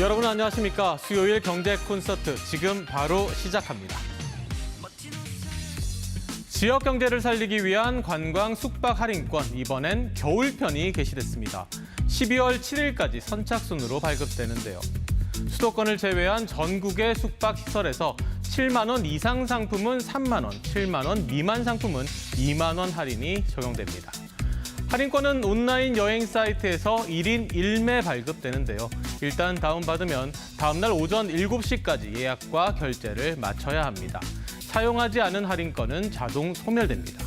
여러분 안녕하십니까? 수요일 경제 콘서트 지금 바로 시작합니다. 지역 경제를 살리기 위한 관광 숙박 할인권 이번엔 겨울편이 게시됐습니다. 12월 7일까지 선착순으로 발급되는데요. 수도권을 제외한 전국의 숙박 시설에서 7만 원 이상 상품은 3만 원, 7만 원 미만 상품은 2만 원 할인이 적용됩니다. 할인권은 온라인 여행 사이트에서 1인 1매 발급되는데요. 일단 다운받으면 다음날 오전 7시까지 예약과 결제를 마쳐야 합니다. 사용하지 않은 할인권은 자동 소멸됩니다.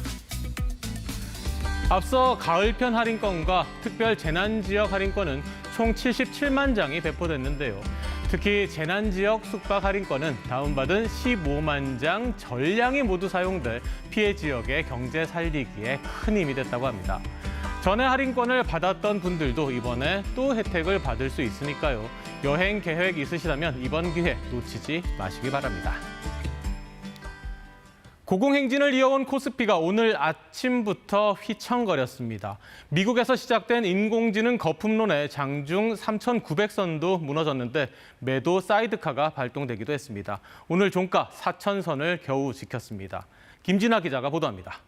앞서 가을편 할인권과 특별 재난지역 할인권은 총 77만 장이 배포됐는데요. 특히 재난지역 숙박 할인권은 다운받은 15만 장 전량이 모두 사용될 피해 지역의 경제 살리기에 큰 힘이 됐다고 합니다. 전에 할인권을 받았던 분들도 이번에 또 혜택을 받을 수 있으니까요. 여행 계획 있으시다면 이번 기회 놓치지 마시기 바랍니다. 고공행진을 이어온 코스피가 오늘 아침부터 휘청거렸습니다. 미국에서 시작된 인공지능 거품론에 장중 3,900선도 무너졌는데 매도 사이드카가 발동되기도 했습니다. 오늘 종가 4,000선을 겨우 지켰습니다. 김진아 기자가 보도합니다.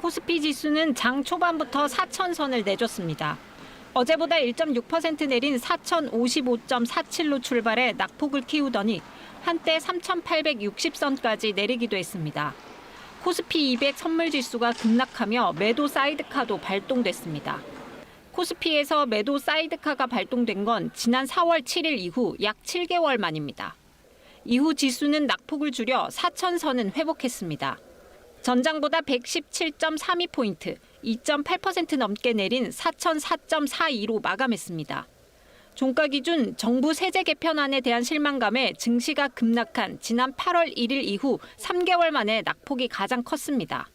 코스피 지수는 장 초반부터 4천선을 내줬습니다. 어제보다 1.6% 내린 4,055.47로 출발해 낙폭을 키우더니 한때 3,860선까지 내리기도 했습니다. 코스피 200 선물 지수가 급락하며 매도 사이드카도 발동됐습니다. 코스피에서 매도 사이드카가 발동된 건 지난 4월 7일 이후 약 7개월 만입니다. 이후 지수는 낙폭을 줄여 4천선은 회복했습니다. 전장보다 117.32포인트, 2.8% 넘게 내린 4,004.42로 마감했습니다. 종가 기준 정부 세제 개편안에 대한 실망감에 증시가 급락한 지난 8월 1일 이후 3개월 만에 낙폭이 가장 컸습니다.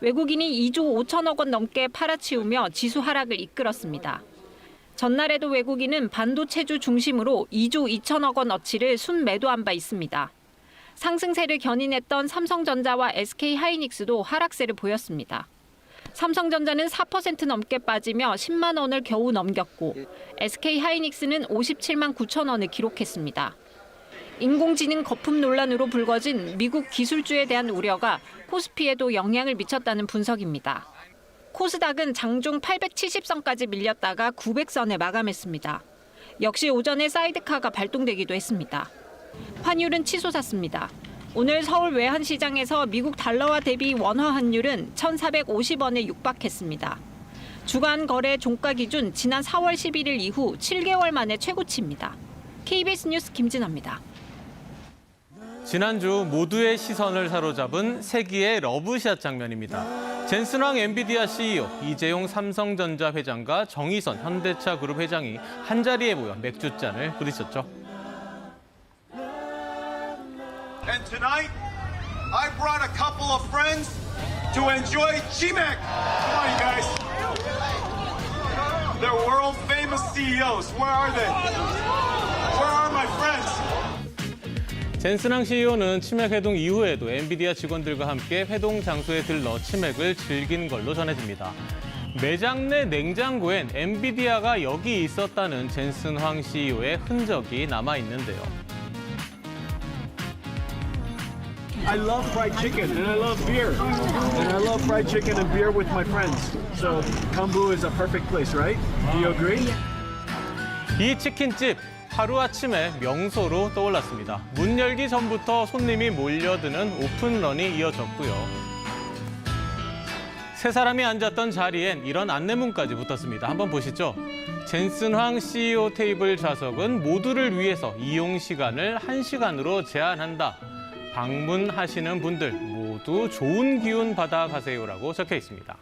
외국인이 2조 5천억 원 넘게 팔아치우며 지수 하락을 이끌었습니다. 전날에도 외국인은 반도체주 중심으로 2조 2천억 원 어치를 순매도한 바 있습니다. 상승세를 견인했던 삼성전자와 SK 하이닉스도 하락세를 보였습니다. 삼성전자는 4% 넘게 빠지며 10만 원을 겨우 넘겼고 SK 하이닉스는 57만 9천 원을 기록했습니다. 인공지능 거품 논란으로 불거진 미국 기술주에 대한 우려가 코스피에도 영향을 미쳤다는 분석입니다. 코스닥은 장중 870선까지 밀렸다가 900선에 마감했습니다. 역시 오전에 사이드카가 발동되기도 했습니다. 환율은 치솟았습니다. 오늘 서울 외환시장에서 미국 달러와 대비 원화 환율은 1,450원에 육박했습니다. 주간 거래 종가 기준 지난 4월 11일 이후 7개월 만에 최고치입니다. KBS 뉴스 김진아입니다. 지난주 모두의 시선을 사로잡은 세기의 러브샷 장면입니다. 젠슨왕 엔비디아 CEO, 이재용 삼성전자 회장과 정의선 현대차 그룹 회장이 한자리에 모여 맥주잔을 부딪혔죠. And tonight, I brought a couple of friends to enjoy Chimek. Come on, you guys. They're world famous CEOs. Where are they? Where are my friends? 젠슨왕 CEO는 치맥 회동 이후에도 엔비디아 직원들과 함께 회동 장소에 들러 치맥을 즐긴 걸로 전해집니다. 매장 내 냉장고엔 엔비디아가 여기 있었다는 젠슨 황 CEO의 흔적이 남아 있는데요. I love fried chicken and I love beer. And I love fried chicken and beer with my friends. So Kambu is a perfect place, right? Do you agree? 이 치킨집 하루아침에 명소로 떠올랐습니다. 문 열기 전부터 손님이 몰려드는 오픈런이 이어졌고요. 세 사람이 앉았던 자리엔 이런 안내문까지 붙었습니다. 한번 보시죠. 젠슨 황 CEO 테이블 좌석은 모두를 위해서 이용 시간을 한시간으로 제한한다. 방문하시는 분들 모두 좋은 기운 받아 가세요라고 적혀 있습니다.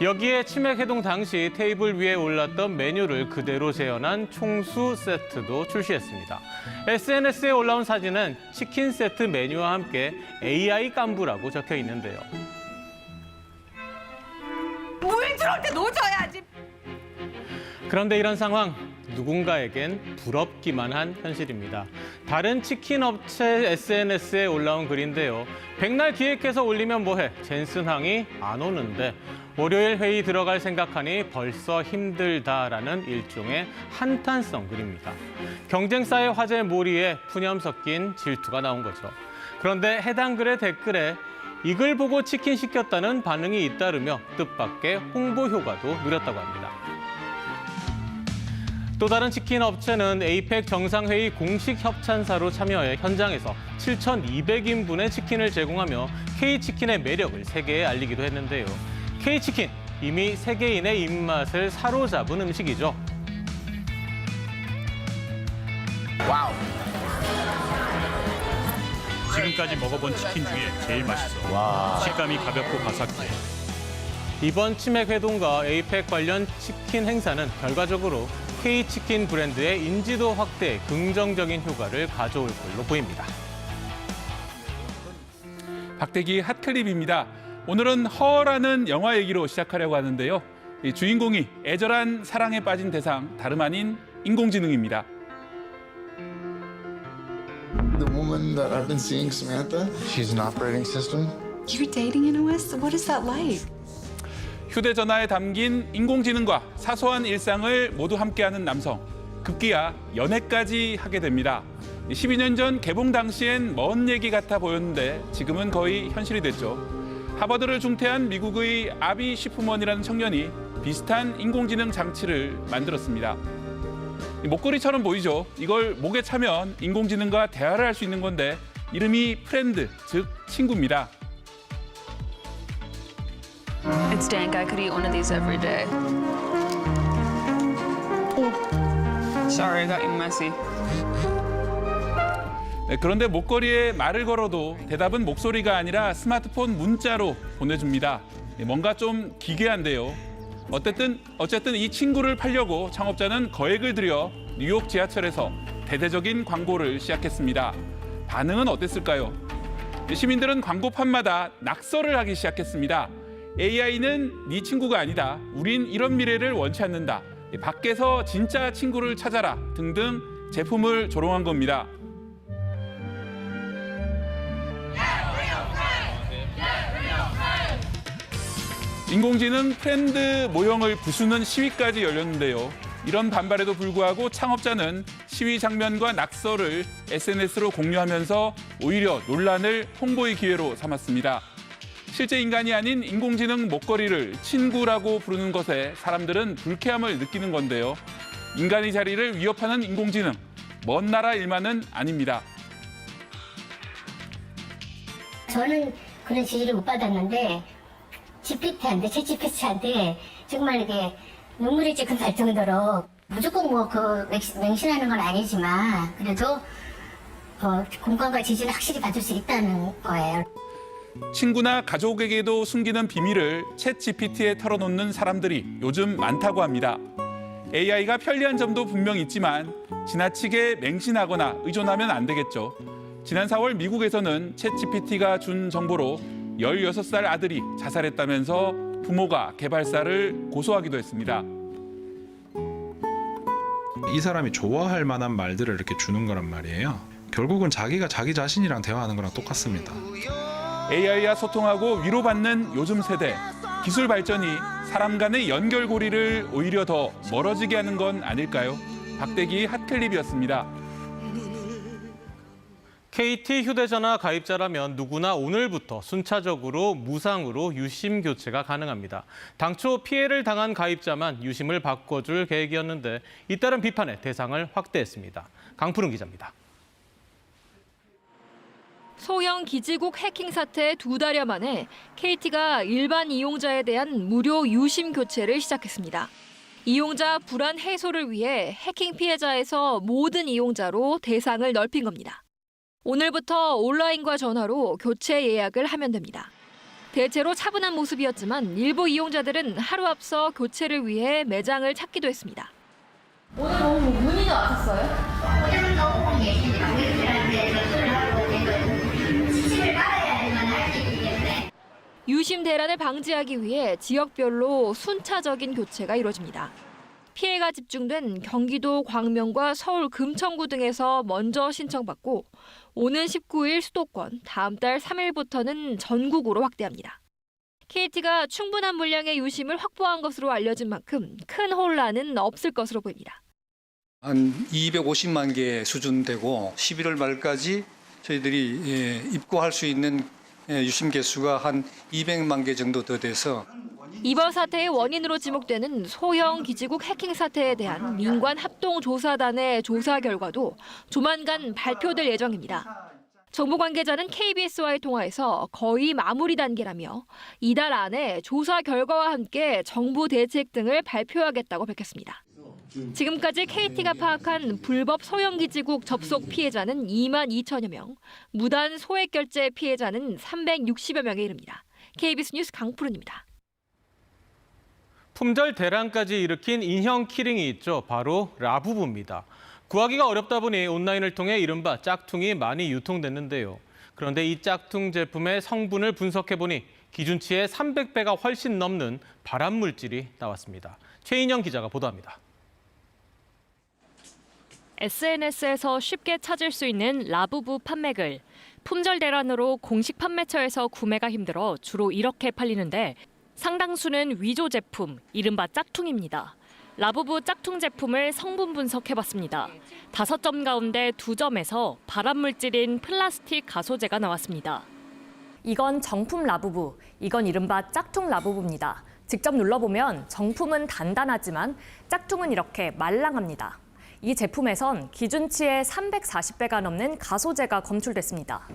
여기에 치맥 해동 당시 테이블 위에 올랐던 메뉴를 그대로 재현한 총수 세트도 출시했습니다. SNS에 올라온 사진은 치킨 세트 메뉴와 함께 AI 깐부라고 적혀 있는데요. 물 들어올 때 놓쳐야지. 그런데 이런 상황 누군가에겐 부럽기만 한 현실입니다. 다른 치킨 업체 SNS에 올라온 글인데요. 백날 기획해서 올리면 뭐해? 젠슨항이 안 오는데 월요일 회의 들어갈 생각하니 벌써 힘들다라는 일종의 한탄성 글입니다. 경쟁사의 화제 몰이에 푸념 섞인 질투가 나온 거죠. 그런데 해당 글의 댓글에 이 글 보고 치킨 시켰다는 반응이 잇따르며 뜻밖의 홍보 효과도 누렸다고 합니다. 또 다른 치킨 업체는 에이펙 정상회의 공식 협찬사로 참여해 현장에서 7,200인분의 치킨을 제공하며 K치킨의 매력을 세계에 알리기도 했는데요. K치킨, 이미 세계인의 입맛을 사로잡은 음식이죠. 지금까지 먹어본 치킨 중에 제일 맛있어. 식감이 가볍고 바삭해. 이번 치맥 회동과 에이펙 관련 치킨 행사는 결과적으로 K치킨 브랜드의 인지도 확대에 긍정적인 효과를 가져올 걸로 보입니다. 박대기 핫클립입니다. 오늘은 허라는 영화 얘기로 시작하려고 하는데요. 이 주인공이 애절한 사랑에 빠진 대상 다름 아닌 인공지능입니다. The woman that I've been seeing, Samantha, she's an operating system. You're dating an OS? What is that like? 휴대전화에 담긴 인공지능과 사소한 일상을 모두 함께하는 남성. 급기야 연애까지 하게 됩니다. 12년 전 개봉 당시엔 먼 얘기 같아 보였는데 지금은 거의 현실이 됐죠. 하버드를 중퇴한 미국의 아비 시프먼이라는 청년이 비슷한 인공지능 장치를 만들었습니다. 이 목걸이처럼 보이죠? 이걸 목에 차면 인공지능과 대화를 할 수 있는 건데 이름이 프렌드, 즉 친구입니다. It's dank. I could eat one of these every day. Sorry, I got you messy. 네, 그런데 목걸이에 말을 걸어도 대답은 목소리가 아니라 스마트폰 문자로 보내줍니다. 네, 뭔가 좀 기괴한데요. 어쨌든 어쨌든 이 친구를 팔려고 창업자는 거액을 들여 뉴욕 지하철에서 대대적인 광고를 시작했습니다. 반응은 어땠을까요? 네, 시민들은 광고판마다 낙서를 하기 시작했습니다. AI는 네 친구가 아니다. 우린 이런 미래를 원치 않는다. 네, 밖에서 진짜 친구를 찾아라 등등 제품을 조롱한 겁니다. 인공지능 프렌드 모형을 부수는 시위까지 열렸는데요. 이런 반발에도 불구하고 창업자는 시위 장면과 낙서를 SNS로 공유하면서 오히려 논란을 홍보의 기회로 삼았습니다. 실제 인간이 아닌 인공지능 목걸이를 친구라고 부르는 것에 사람들은 불쾌함을 느끼는 건데요. 인간의 자리를 위협하는 인공지능, 먼 나라 일만은 아닙니다. 저는 그런 지지를 못 받았는데 GPT한테 제 GPT한테 정말 이게 눈물이 지금 날 정도로 무조건 뭐그 맹신하는 건 아니지만 그래도 어, 공감과 지지를 확실히 받을 수 있다는 거예요. 친구나 가족에게도 숨기는 비밀을 챗 GPT에 털어놓는 사람들이 요즘 많다고 합니다. AI가 편리한 점도 분명 있지만 지나치게 맹신하거나 의존하면 안 되겠죠. 지난 4월 미국에서는 챗 GPT가 준 정보로 16살 아들이 자살했다면서 부모가 개발사를 고소하기도 했습니다. 이 사람이 좋아할 만한 말들을 이렇게 주는 거란 말이에요. 결국은 자기가 자기 자신이랑 대화하는 거랑 똑같습니다. AI와 소통하고 위로받는 요즘 세대. 기술 발전이 사람 간의 연결고리를 오히려 더 멀어지게 하는 건 아닐까요? 박대기 핫클립이었습니다. KT 휴대전화 가입자라면 누구나 오늘부터 순차적으로 무상으로 유심 교체가 가능합니다. 당초 피해를 당한 가입자만 유심을 바꿔줄 계획이었는데 잇따른 비판에 대상을 확대했습니다. 강푸른 기자입니다. 소형 기지국 해킹 사태 두 달여 만에 KT가 일반 이용자에 대한 무료 유심 교체를 시작했습니다. 이용자 불안 해소를 위해 해킹 피해자에서 모든 이용자로 대상을 넓힌 겁니다. 오늘부터 온라인과 전화로 교체 예약을 하면 됩니다. 대체로 차분한 모습이었지만 일부 이용자들은 하루 앞서 교체를 위해 매장을 찾기도 했습니다. 유심 대란을 방지하기 위해 지역별로 순차적인 교체가 이루어집니다. 피해가 집중된 경기도 광명과 서울 금천구 등에서 먼저 신청받고 오는 19일 수도권, 다음 달 3일부터는 전국으로 확대합니다. KT가 충분한 물량의 유심을 확보한 것으로 알려진 만큼 큰 혼란은 없을 것으로 보입니다. 한 250만 개 수준 되고 11월 말까지 저희들이 예, 입고할 수 있는 예, 유심 개수가 한 200만 개 정도 더 돼서 이번 사태의 원인으로 지목되는 소형 기지국 해킹 사태에 대한 민관 합동 조사단의 조사 결과도 조만간 발표될 예정입니다. 정부 관계자는 KBS와의 통화에서 거의 마무리 단계라며 이달 안에 조사 결과와 함께 정부 대책 등을 발표하겠다고 밝혔습니다. 지금까지 KT가 파악한 불법 소형기지국 접속 피해자는 2만 2천여 명, 무단 소액 결제 피해자는 360여 명에 이릅니다. KBS 뉴스 강푸른입니다. 품절 대란까지 일으킨 인형 키링이 있죠. 바로 라부부입니다. 구하기가 어렵다 보니 온라인을 통해 이른바 짝퉁이 많이 유통됐는데요. 그런데 이 짝퉁 제품의 성분을 분석해보니 기준치의 300배가 훨씬 넘는 발암 물질이 나왔습니다. 최인영 기자가 보도합니다. SNS에서 쉽게 찾을 수 있는 라부부 판매글. 품절 대란으로 공식 판매처에서 구매가 힘들어 주로 이렇게 팔리는데 상당수는 위조 제품, 이른바 짝퉁입니다. 라부부 짝퉁 제품을 성분 분석해봤습니다. 다섯 점 가운데 두 점에서 발암 물질인 플라스틱 가소제가 나왔습니다. 이건 정품 라부부, 이건 이른바 짝퉁 라부부입니다. 직접 눌러보면 정품은 단단하지만 짝퉁은 이렇게 말랑합니다. 이 제품에선 기준치의 340배가 넘는 가소제가 검출됐습니다.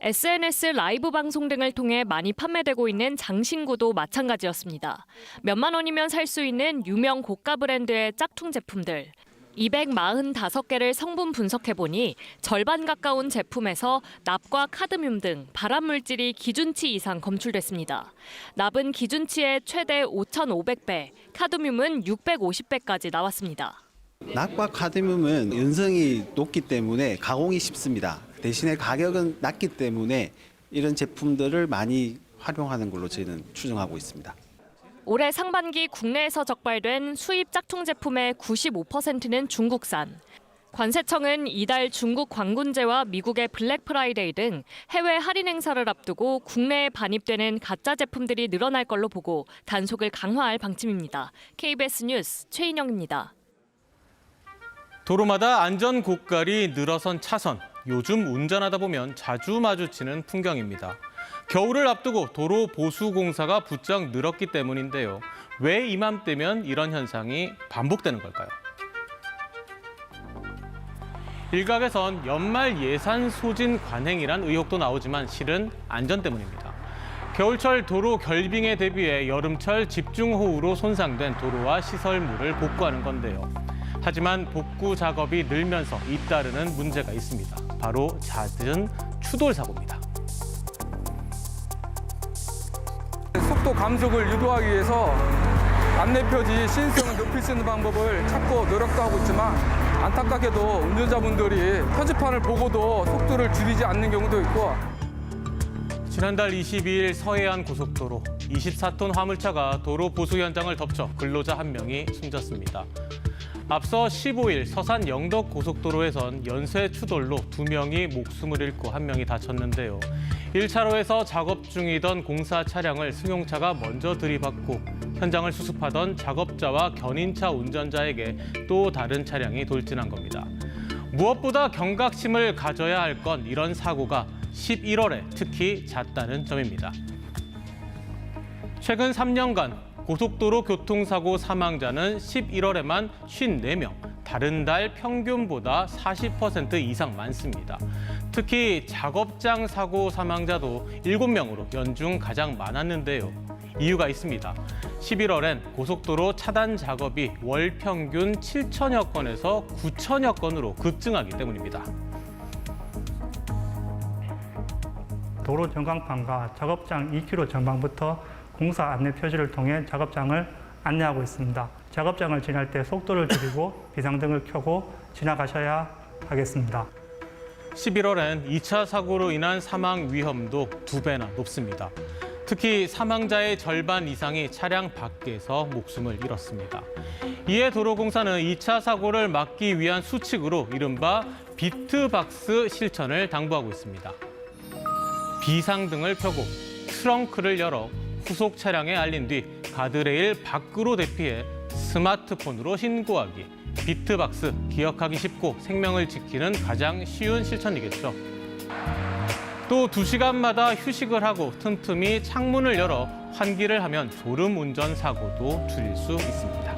SNS 라이브 방송 등을 통해 많이 판매되고 있는 장신구도 마찬가지였습니다. 몇만 원이면 살 수 있는 유명 고가 브랜드의 짝퉁 제품들. 245개를 성분 분석해보니 절반 가까운 제품에서 납과 카드뮴 등 발암 물질이 기준치 이상 검출됐습니다. 납은 기준치의 최대 5,500배, 카드뮴은 650배까지 나왔습니다. 납과 카드뮴은 연성이 높기 때문에 가공이 쉽습니다. 대신에 가격은 낮기 때문에 이런 제품들을 많이 활용하는 걸로 저희는 추정하고 있습니다. 올해 상반기 국내에서 적발된 수입 짝퉁 제품의 95%는 중국산. 관세청은 이달 중국 광군제와 미국의 블랙 프라이데이 등 해외 할인 행사를 앞두고 국내에 반입되는 가짜 제품들이 늘어날 걸로 보고 단속을 강화할 방침입니다. KBS 뉴스 최인영입니다. 도로마다 안전 고깔이 늘어선 차선. 요즘 운전하다 보면 자주 마주치는 풍경입니다. 겨울을 앞두고 도로 보수 공사가 부쩍 늘었기 때문인데요. 왜 이맘때면 이런 현상이 반복되는 걸까요? 일각에선 연말 예산 소진 관행이란 의혹도 나오지만 실은 안전 때문입니다. 겨울철 도로 결빙에 대비해 여름철 집중호우로 손상된 도로와 시설물을 복구하는 건데요. 하지만 복구 작업이 늘면서 잇따르는 문제가 있습니다. 바로 잦은 추돌 사고입니다. 속도 감속을 유도하기 위해서 안내 표지 시인성을 높일 수 있는 방법을 찾고 노력도 하고 있지만 안타깝게도 운전자분들이 표지판을 보고도 속도를 줄이지 않는 경우도 있고 지난달 22일 서해안 고속도로 24톤 화물차가 도로 보수 현장을 덮쳐 근로자 한 명이 숨졌습니다. 앞서 15일 서산 영덕 고속도로에선 연쇄 추돌로 두 명이 목숨을 잃고 한 명이 다쳤는데요. 1차로에서 작업 중이던 공사 차량을 승용차가 먼저 들이받고 현장을 수습하던 작업자와 견인차 운전자에게 또 다른 차량이 돌진한 겁니다. 무엇보다 경각심을 가져야 할 건 이런 사고가 11월에 특히 잦다는 점입니다. 최근 3년간 고속도로 교통사고 사망자는 11월에만 54명, 다른 달 평균보다 40% 이상 많습니다. 특히 작업장 사고 사망자도 7명으로 연중 가장 많았는데요. 이유가 있습니다. 11월엔 고속도로 차단 작업이 월 평균 7천여 건에서 9천여 건으로 급증하기 때문입니다. 도로 전광판과 작업장 2km 전방부터 공사 안내 표지를 통해 작업장을 안내하고 있습니다. 작업장을 지날 때 속도를 줄이고 비상등을 켜고 지나가셔야 하겠습니다. 11월엔 2차 사고로 인한 사망 위험도 두 배나 높습니다. 특히 사망자의 절반 이상이 차량 밖에서 목숨을 잃었습니다. 이에 도로공사는 2차 사고를 막기 위한 수칙으로 이른바 비트박스 실천을 당부하고 있습니다. 비상등을 켜고 트렁크를 열어 후속 차량에 알린 뒤 가드레일 밖으로 대피해 스마트폰으로 신고하기. 비트박스 기억하기 쉽고 생명을 지키는 가장 쉬운 실천이겠죠. 또 두시간마다 휴식을 하고 틈틈이 창문을 열어 환기를 하면 졸음 운전 사고도 줄일 수 있습니다.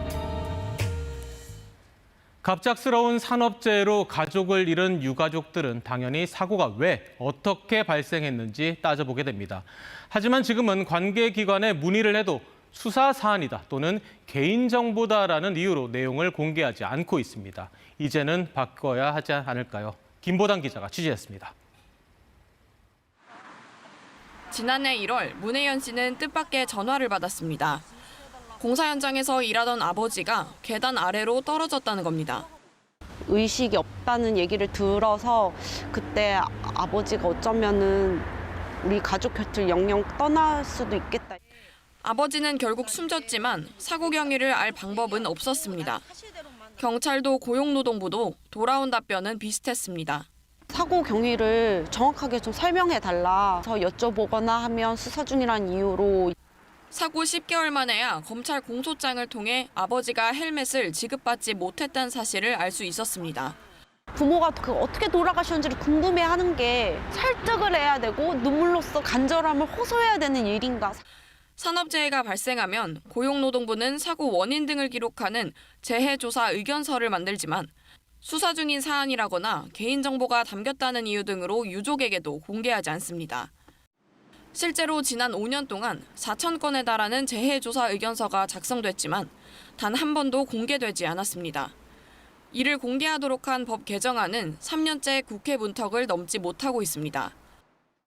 갑작스러운 산업재해로 가족을 잃은 유가족들은 당연히 사고가 왜 어떻게 발생했는지 따져보게 됩니다. 하지만 지금은 관계기관에 문의를 해도 수사 사안이다 또는 개인정보다라는 이유로 내용을 공개하지 않고 있습니다. 이제는 바꿔야 하지 않을까요? 김보당 기자가 취재했습니다. 지난해 1월 문혜연 씨는 뜻밖의 전화를 받았습니다. 공사 현장에서 일하던 아버지가 계단 아래로 떨어졌다는 겁니다. 의식이 없다는 얘기를 들어서 그때 아버지가 어쩌면은 우리 가족 곁을 영영 떠날 수도 있겠다. 아버지는 결국 숨졌지만 사고 경위를 알 방법은 없었습니다. 경찰도 고용노동부도 돌아온 답변은 비슷했습니다. 사고 경위를 정확하게 좀 설명해 달라. 서 여쭤보거나 하면 수사 중이란 이유로 사고 10개월 만에야 검찰 공소장을 통해 아버지가 헬멧을 지급받지 못했다는 사실을 알 수 있었습니다. 부모가 그 어떻게 돌아가셨는지를 궁금해하는 게 설득을 해야 되고 눈물로써 간절함을 호소해야 되는 일인가. 산업재해가 발생하면 고용노동부는 사고 원인 등을 기록하는 재해조사 의견서를 만들지만 수사 중인 사안이라거나 개인정보가 담겼다는 이유 등으로 유족에게도 공개하지 않습니다. 실제로 지난 5년 동안 4천 건에 달하는 재해 조사 의견서가 작성됐지만 단 한 번도 공개되지 않았습니다. 이를 공개하도록 한 법 개정안은 3년째 국회 문턱을 넘지 못하고 있습니다.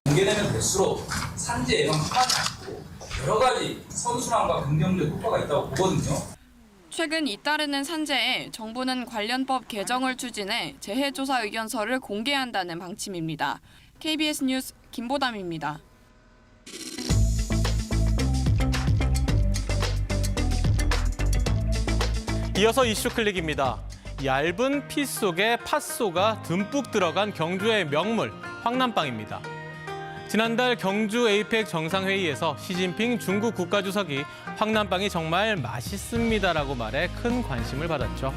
공개되면 될수록 산재 예방 하지 않고 여러 가지 선순환과 긍정적 효과가 있다고 보거든요. 최근 잇따르는 산재에 정부는 관련법 개정을 추진해 재해조사 의견서를 공개한다는 방침입니다. KBS 뉴스 김보담입니다. 이어서 이슈 클릭입니다. 얇은 피 속에 팥소가 듬뿍 들어간 경주의 명물 황남빵입니다. 지난달 경주 에이펙 정상회의에서 시진핑 중국 국가주석이 황남빵이 정말 맛있습니다라고 말해 큰 관심을 받았죠.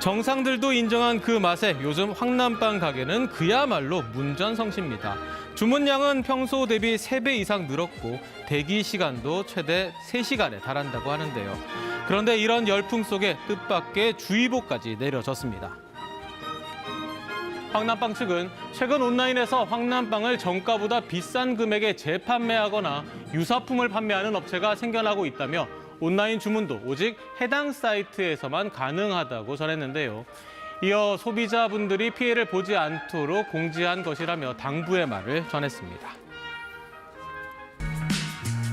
정상들도 인정한 그 맛에 요즘 황남빵 가게는 그야말로 문전성시입니다. 주문량은 평소 대비 3배 이상 늘었고 대기 시간도 최대 3시간에 달한다고 하는데요. 그런데 이런 열풍 속에 뜻밖의 주의보까지 내려졌습니다. 황남빵 측은 최근 온라인에서 황남빵을 정가보다 비싼 금액에 재판매하거나 유사품을 판매하는 업체가 생겨나고 있다며 온라인 주문도 오직 해당 사이트에서만 가능하다고 전했는데요. 이어 소비자분들이 피해를 보지 않도록 공지한 것이라며 당부의 말을 전했습니다.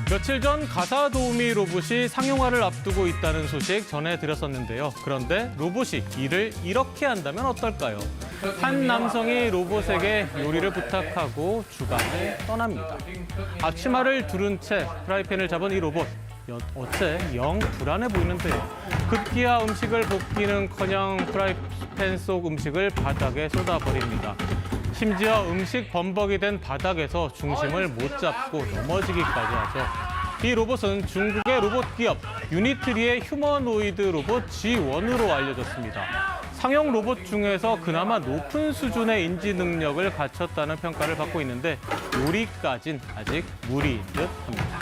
며칠 전 가사 도우미 로봇이 상용화를 앞두고 있다는 소식 전해드렸었는데요. 그런데 로봇이 일을 이렇게 한다면 어떨까요? 한 남성이 로봇에게 요리를 부탁하고 주방을 떠납니다. 앞치마를 두른 채 프라이팬을 잡은 이 로봇. 여- 어째 영 불안해 보이는데요. 급기야 음식을 볶기는커녕 프라이팬 속 음식을 바닥에 쏟아버립니다. 심지어 음식 범벅이 된 바닥에서 중심을 못 잡고 넘어지기까지 하죠. 이 로봇은 중국의 로봇 기업 유니트리의 휴머노이드 로봇 G1으로 알려졌습니다. 상용 로봇 중에서 그나마 높은 수준의 인지 능력을 갖췄다는 평가를 받고 있는데 요리까진 아직 무리인 듯 합니다.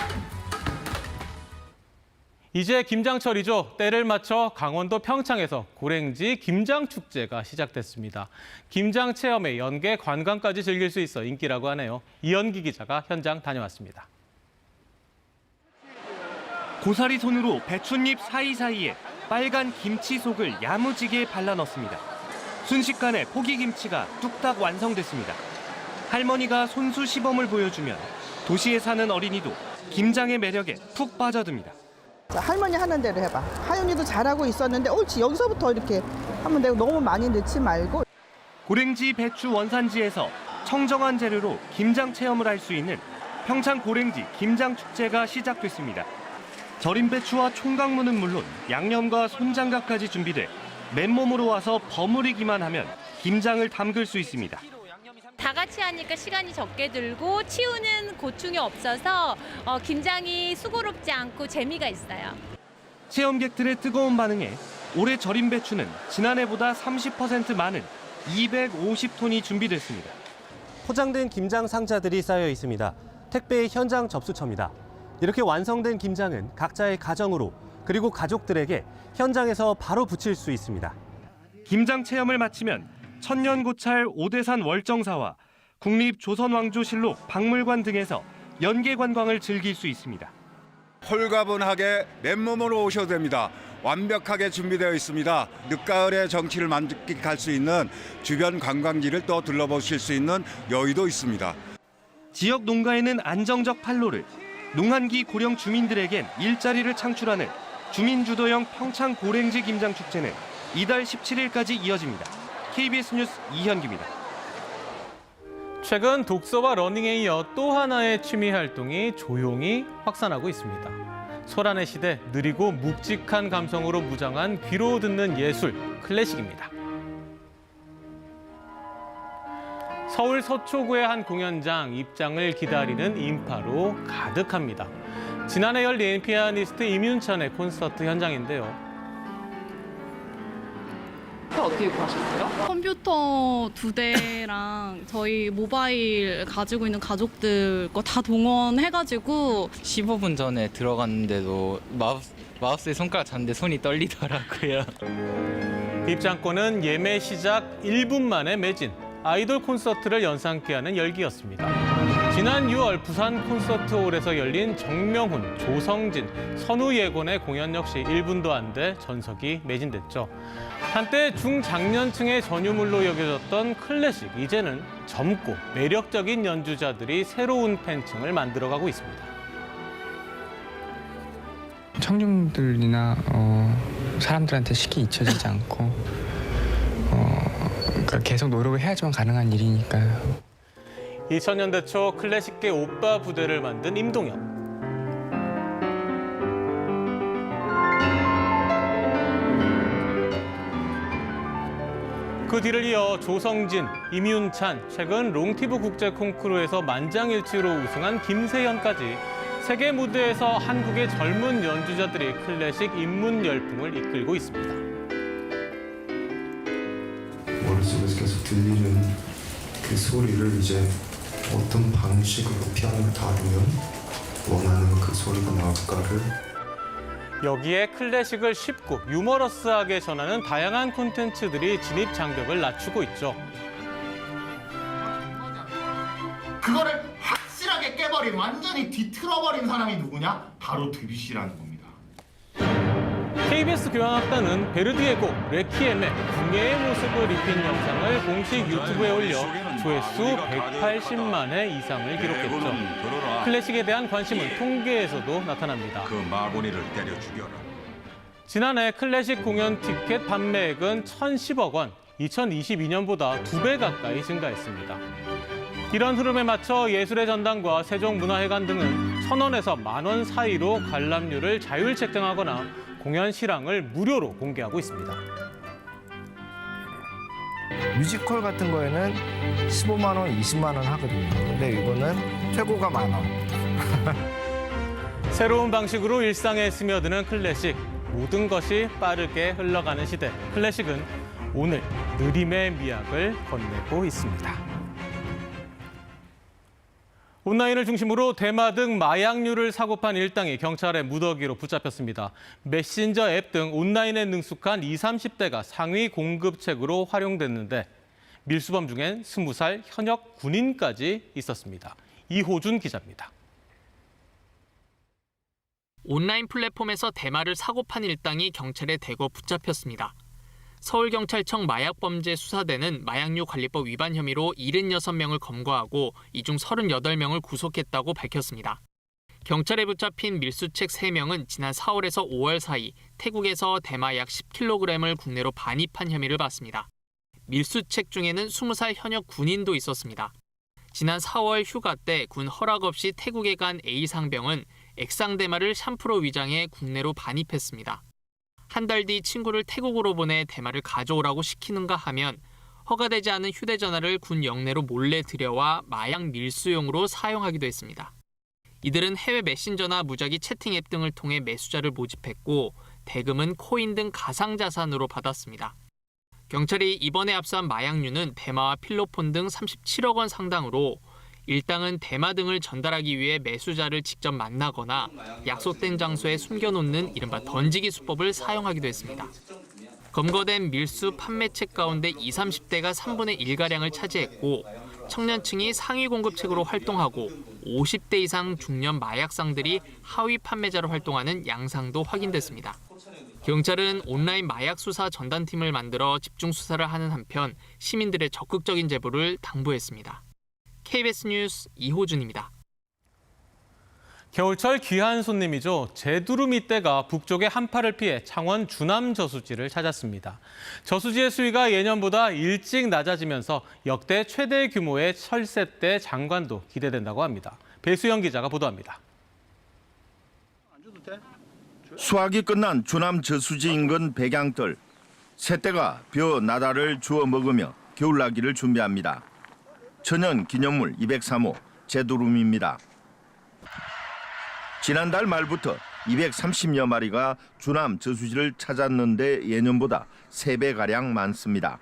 이제 김장철이죠. 때를 맞춰 강원도 평창에서 고랭지 김장 축제가 시작됐습니다. 김장 체험에 연계 관광까지 즐길 수 있어 인기라고 하네요. 이연기 기자가 현장 다녀왔습니다. 고사리 손으로 배춧잎 사이사이에 빨간 김치 속을 야무지게 발라 넣습니다. 순식간에 포기김치가 뚝딱 완성됐습니다. 할머니가 손수 시범을 보여주면 도시에 사는 어린이도 김장의 매력에 푹 빠져듭니다. 자, 할머니 하는 대로 해봐. 하윤이도 잘하고 있었는데 옳지 여기서부터 이렇게 하면 되고 너무 많이 넣지 말고 고랭지 배추 원산지에서 청정한 재료로 김장 체험을 할 수 있는 평창 고랭지 김장 축제가 시작됐습니다. 절임 배추와 총각무는 물론 양념과 손장갑까지 준비돼 맨몸으로 와서 버무리기만 하면 김장을 담글 수 있습니다. 다 같이 하니까 시간이 적게 들고 치우는 고충이 없어서 어, 김장이 수고롭지 않고 재미가 있어요. 체험객들의 뜨거운 반응에 올해 절임 배추는 지난해보다 30% 많은 250톤이 준비됐습니다. 포장된 김장 상자들이 쌓여 있습니다. 택배의 현장 접수처입니다. 이렇게 완성된 김장은 각자의 가정으로 그리고 가족들에게 현장에서 바로 붙일 수 있습니다. 김장 체험을 마치면 천년고찰 오대산 월정사와 국립조선왕조실록 박물관 등에서 연계 관광을 즐길 수 있습니다. 홀가분하게 맨몸으로 오셔도 됩니다. 완벽하게 준비되어 있습니다. 늦가을의 정취를 만끽할 수 있는 주변 관광지를 또 둘러보실 수 있는 여유도 있습니다. 지역 농가에는 안정적 판로를, 농한기 고령 주민들에겐 일자리를 창출하는 주민주도형 평창 고랭지 김장 축제는 이달 17일까지 이어집니다. KBS 뉴스 이현기입니다. 최근 독서와 러닝에 이어 또 하나의 취미 활동이 조용히 확산하고 있습니다. 소란의 시대 느리고 묵직한 감성으로 무장한 귀로 듣는 예술 클래식입니다. 서울 서초구의 한 공연장 입장을 기다리는 인파로 가득합니다. 지난해 열린 피아니스트 임윤찬의 콘서트 현장인데요. 어떻게 구하셨어요? 컴퓨터 두 대랑 저희 모바일 가지고 있는 가족들 거 다 동원해가지고 15분 전에 들어갔는데도 마우스, 마우스에 손가락 잡는데 손이 떨리더라고요. 입장권은 예매 시작 1분 만에 매진. 아이돌 콘서트를 연상케 하는 열기였습니다. 지난 6월 부산 콘서트홀에서 열린 정명훈, 조성진, 선우예곤의 공연 역시 1분도 안 돼 전석이 매진됐죠. 한때 중장년층의 전유물로 여겨졌던 클래식, 이제는 젊고 매력적인 연주자들이 새로운 팬층을 만들어가고 있습니다. 청중들이나 어, 사람들한테 쉽게 잊혀지지 않고 어, 그러니까 계속 노력을 해야지만 가능한 일이니까요. 2000년대 초 클래식계 오빠 부대를 만든 임동혁. 그 뒤를 이어 조성진, 임윤찬, 최근 롱티브 국제 콩쿠르에서 만장일치로 우승한 김세현까지 세계 무대에서 한국의 젊은 연주자들이 클래식 입문 열풍을 이끌고 있습니다. 머릿속에서 계속 들리는 그 소리를 이제 어떤 방식으로 피아노를 다루면 원하는 그 소리가 나올까를 여기에 클래식을 쉽고 유머러스하게 전하는 다양한 콘텐츠들이 진입 장벽을 낮추고 있죠. 그거를 확실하게 깨버린 완전히 뒤틀어버린 사람이 누구냐? 바로 드뷔시라는 겁니다. KBS 교향악단은 베르디의 곡 레퀴엠의 궁예의 모습을 입힌 영상을 공식 유튜브에 올려 조회수 180만 회 이상을 기록했죠. 클래식에 대한 관심은 통계에서도 나타납니다. 그 마구니를 때려 죽여라. 지난해 클래식 공연 티켓 판매액은 1,010억 원, 2022년보다 두 배 가까이 증가했습니다. 이런 흐름에 맞춰 예술의 전당과 세종문화회관 등은 천 원에서 만 원 사이로 관람료를 자율 책정하거나 공연 실황을 무료로 공개하고 있습니다. 뮤지컬 같은 거에는 15만 원, 20만 원 하거든요. 근데 이거는 최고가 만 원. 새로운 방식으로 일상에 스며드는 클래식. 모든 것이 빠르게 흘러가는 시대. 클래식은 오늘 느림의 미학을 건네고 있습니다. 온라인을 중심으로 대마 등 마약류를 사고 판 일당이 경찰의 무더기로 붙잡혔습니다. 메신저 앱 등 온라인에 능숙한 20, 30대가 상위 공급책으로 활용됐는데 밀수범 중엔 20살 현역 군인까지 있었습니다. 이호준 기자입니다. 온라인 플랫폼에서 대마를 사고 판 일당이 경찰에 대거 붙잡혔습니다. 서울경찰청 마약범죄수사대는 마약류 관리법 위반 혐의로 76명을 검거하고 이 중 38명을 구속했다고 밝혔습니다. 경찰에 붙잡힌 밀수책 3명은 지난 4월에서 5월 사이 태국에서 대마 약 10kg을 국내로 반입한 혐의를 받습니다. 밀수책 중에는 20살 현역 군인도 있었습니다. 지난 4월 휴가 때 군 허락 없이 태국에 간 A 상병은 액상 대마를 샴푸로 위장해 국내로 반입했습니다. 한 달 뒤 친구를 태국으로 보내 대마를 가져오라고 시키는가 하면 허가되지 않은 휴대전화를 군 영내로 몰래 들여와 마약 밀수용으로 사용하기도 했습니다. 이들은 해외 메신저나 무작위 채팅 앱 등을 통해 매수자를 모집했고 대금은 코인 등 가상자산으로 받았습니다. 경찰이 이번에 압수한 마약류는 대마와 필로폰 등 37억 원 상당으로 일당은 대마 등을 전달하기 위해 매수자를 직접 만나거나 약속된 장소에 숨겨놓는 이른바 던지기 수법을 사용하기도 했습니다. 검거된 밀수 판매책 가운데 20, 30대가 3분의 1가량을 차지했고 청년층이 상위 공급책으로 활동하고 50대 이상 중년 마약상들이 하위 판매자로 활동하는 양상도 확인됐습니다. 경찰은 온라인 마약 수사 전단팀을 만들어 집중 수사를 하는 한편 시민들의 적극적인 제보를 당부했습니다. KBS 뉴스 이호준입니다. 겨울철 귀한 손님이죠. 제두루미 떼가 북쪽의 한파를 피해 창원 주남 저수지를 찾았습니다. 저수지의 수위가 예년보다 일찍 낮아지면서 역대 최대 규모의 철새떼 장관도 기대된다고 합니다. 배수영 기자가 보도합니다. 수확이 끝난 주남 저수지 인근 백양뜰 새떼가 벼 나다를 주워 먹으며 겨울나기를 준비합니다. 천연 기념물 203호 제두름입니다. 지난달 말부터 230여 마리가 주남 저수지를 찾았는데 예년보다 3배가량 많습니다.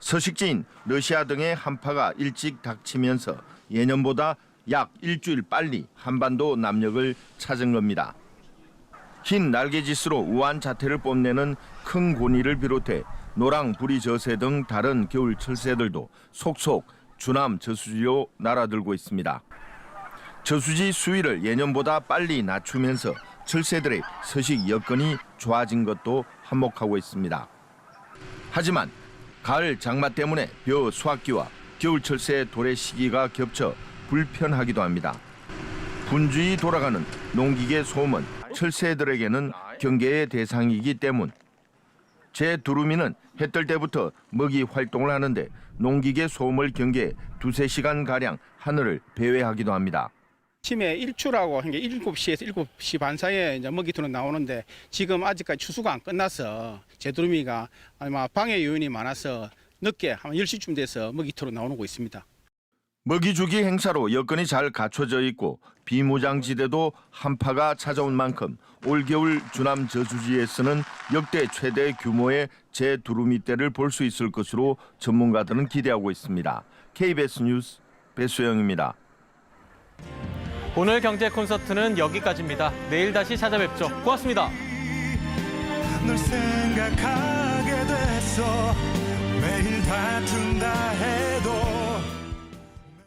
서식지인 러시아 등의 한파가 일찍 닥치면서 예년보다 약 일주일 빨리 한반도 남력을 찾은 겁니다. 흰 날개짓으로 우한 자태를 뽐내는 큰 고니를 비롯해 노랑 부리 저새 등 다른 겨울 철새들도 속속 주남 저수지로 날아들고 있습니다. 저수지 수위를 예년보다 빨리 낮추면서 철새들의 서식 여건이 좋아진 것도 한몫하고 있습니다. 하지만 가을 장마 때문에 벼 수확기와 겨울 철새 도래 시기가 겹쳐 불편하기도 합니다. 분주히 돌아가는 농기계 소음은 철새들에게는 경계의 대상이기 때문 제 두루미는 해뜰 때부터 먹이 활동을 하는데 농기계 소음을 경계해 두세 시간 가량 하늘을 배회하기도 합니다. 아침에 일출하고 한게 7시에서 7시 반 사이에 이제 먹이토는 나오는데 지금 아직까지 추수가 안 끝나서 제두루미가 아마 방해 요인이 많아서 늦게 한 10시쯤 돼서 먹이토로 나오고 있습니다. 먹이 주기 행사로 여건이 잘 갖춰져 있고 비무장지대도 한파가 찾아온 만큼 올겨울 주남 저수지에서는 역대 최대 규모의 제두루미 떼를 볼 수 있을 것으로 전문가들은 기대하고 있습니다. KBS 뉴스 배수영입니다. 오늘 경제 콘서트는 여기까지입니다. 내일 다시 찾아뵙죠. 고맙습니다. 널 생각하게 됐어 매일 다툰다 해도